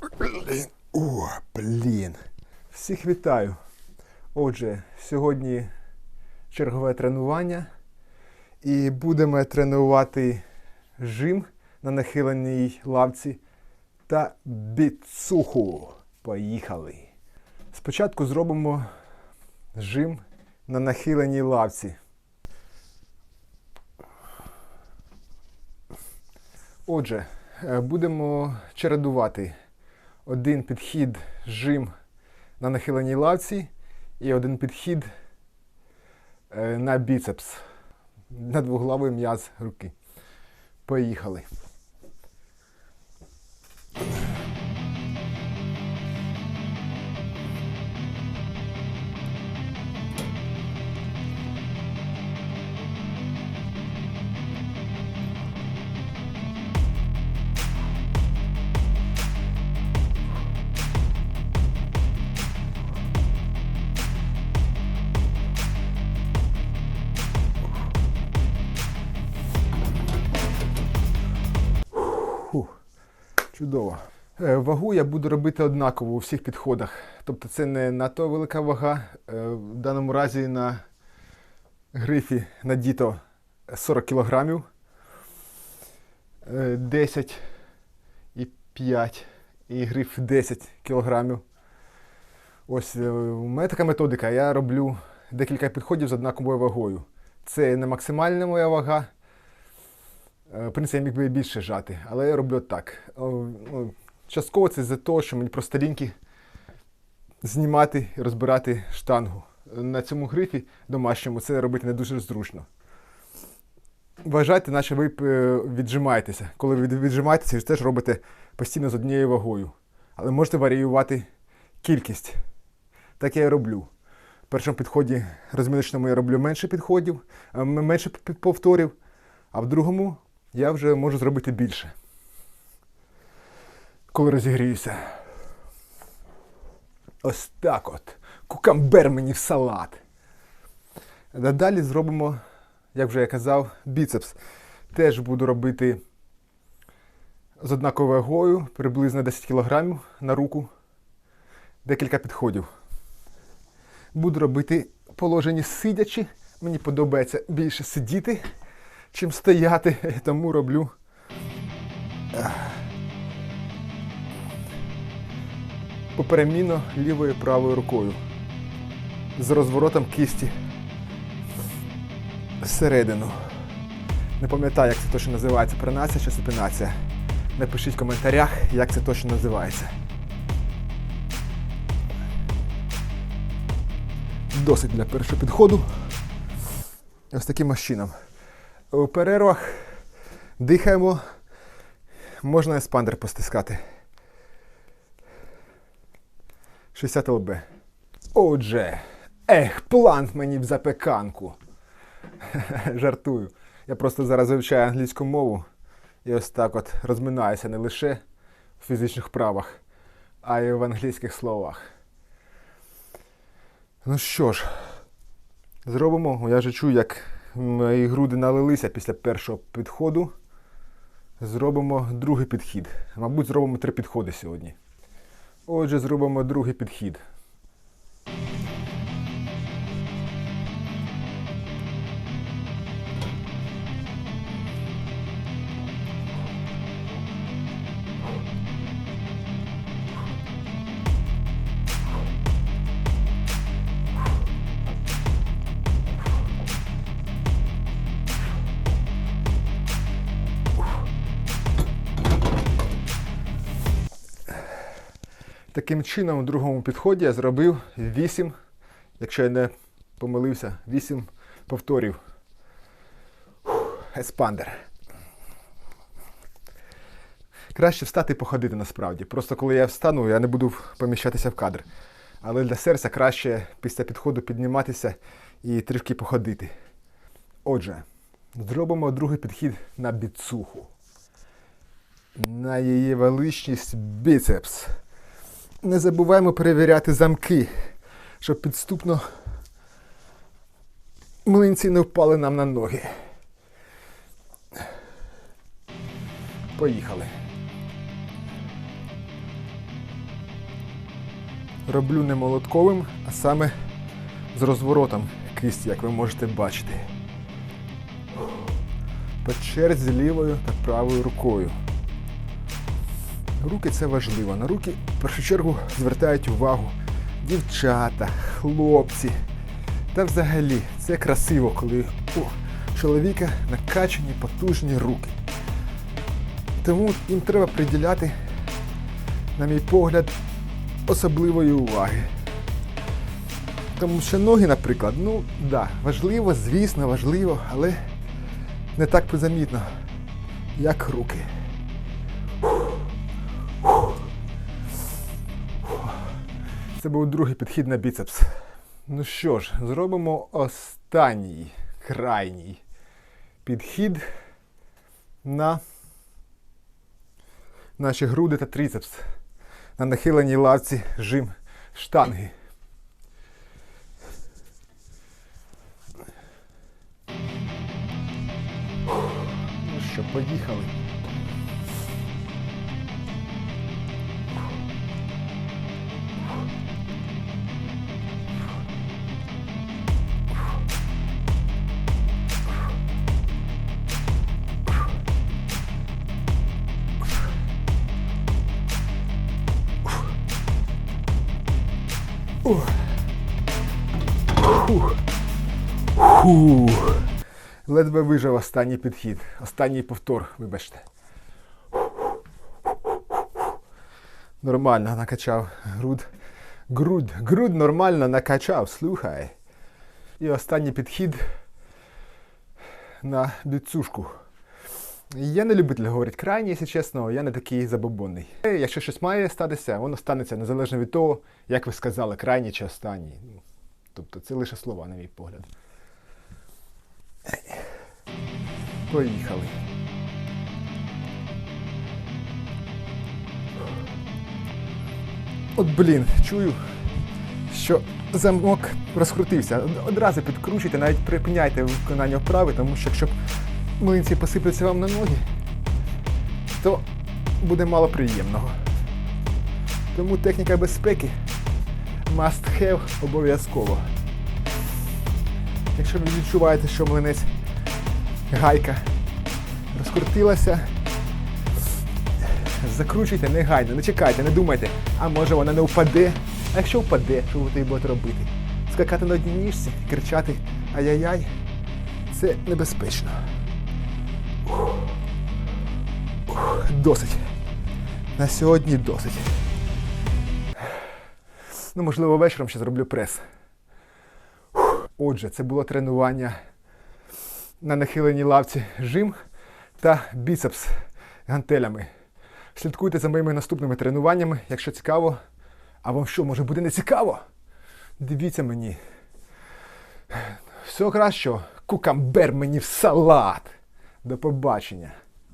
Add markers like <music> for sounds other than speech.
Блін. О, блін. Всіх вітаю. Отже, сьогодні чергове тренування. І будемо тренувати жим на нахиленій лавці та біцуху. Поїхали. Спочатку зробимо жим на нахиленій лавці. Отже, е, будемо чередувати один підхід жим на нахиленій лавці і один підхід е, на біцепс, на двоглавий м'яз руки. Поїхали. Чудово. Е, Вагу я буду робити однаково у всіх підходах. Тобто це не надто велика вага. Е, В даному разі на грифі надіто 40 кг. 10 і 5 і гриф 10 кг. Ось е, у мене така методика. Я роблю декілька підходів з однаковою вагою. Це не максимальна моя вага. Е, В принципі, я міг би більше жати, але я роблю так. Частково це за те, що мені просто ліньки знімати і розбирати штангу. На цьому грифі домашньому це робити не дуже зручно. Вважайте, наче ви е, віджимаєтеся. Коли ви віджимаєтеся, ви теж робите постійно з однією вагою. Але можете варіювати кількість. Так я і роблю. В першому підході розміночному я роблю менше підходів, е, менше повторів, а в другому я вже можу зробити більше. Коли розігріюся. Ось так от. Кукамбер мені в салат. Далі зробимо, як вже я казав, біцепс. Теж буду робити з однаковою вагою, приблизно 10 кг на руку. Декілька підходів. Буду робити положені сидячи. Мені подобається більше сидіти, чим стояти, <laughs> тому роблю. Поперемінно лівою правою рукою. З розворотом кисті всередину. Не пам'ятаю, як це точно називається, пронація чи супинація. Напишіть в коментарях, як це точно називається. Досить для першого підходу. Ось таким чином. У перервах дихаємо. Можна еспандер постискати. 60 ЛБ. Отже, ех, плант мені в запеканку. <laughs> Жартую. Я просто зараз вивчаю англійську мову і ось так от розминаюся не лише в фізичних правах, а й в англійських словах. Ну що ж, зробимо. Я вже чую, як мої груди налилися після першого підходу. Зробимо другий підхід. Мабуть, зробимо три підходи сьогодні. Отже, зробимо другий підхід. Таким чином, у другому підході я зробив 8, якщо я не помилився, 8 повторів. Фух, Еспандер. Краще встати і походити насправді. Просто коли я встану, я не буду поміщатися в кадр. Але для серця краще після підходу підніматися і трішки походити. Отже, зробимо другий підхід на біцуху. На її величність біцепс. Не забуваємо перевіряти замки, щоб підступно млинці не впали нам на ноги. Поїхали. роблю не молотковим, а саме з розворотом кисті, як ви можете бачити. По черзі лівою та правою рукою. Руки це важливо. На руки в першу чергу звертають увагу дівчата, хлопці. Та взагалі це красиво, коли у чоловіка накачані потужні руки. Тому їм треба приділяти, на мій погляд, особливої уваги. Тому що ноги, наприклад, ну да, важливо, звісно, важливо, але не так призамітно, як руки. Це був другий підхід на біцепс. Ну що ж, зробимо останній, крайній підхід на наші груди та трицепс. На нахиленій лавці жим штанги. Ну що, поїхали. Фух. Ледве вижив останній підхід. Останній повтор, вибачте. Нормально накачав груд. Груд, груд нормально накачав, слухай. І останній підхід на біцушку. Я не любитель говорити крайній, якщо чесно, я не такий забобонний. Е, Якщо щось має статися, воно станеться незалежно від того, як ви сказали, крайній чи останній. Ну, Тобто це лише слова, на мій погляд. Поїхали. От блін, чую, що замок розкрутився. Одразу підкручуйте, навіть припиняйте виконання вправи, тому що якщо млинці посипляться вам на ноги, то буде мало приємного. Тому техніка безпеки must have обов'язково. Якщо ви відчуваєте, що млинець гайка розкрутилася, закручуйте негайно, не чекайте, не думайте, а може вона не впаде. А якщо впаде, що ви тоді будете робити? Скакати на одній ніжці, кричати ай-яй-яй, це небезпечно. Ух. Ух, Досить. На сьогодні досить. Ну, можливо, вечором ще зроблю прес. Отже, це було тренування на нахиленій лавці жим та біцепс гантелями. Слідкуйте за моїми наступними тренуваннями, якщо цікаво. А вам що, може буде не цікаво? Дивіться мені. Всього кращого, кукамбер мені в салат. До побачення.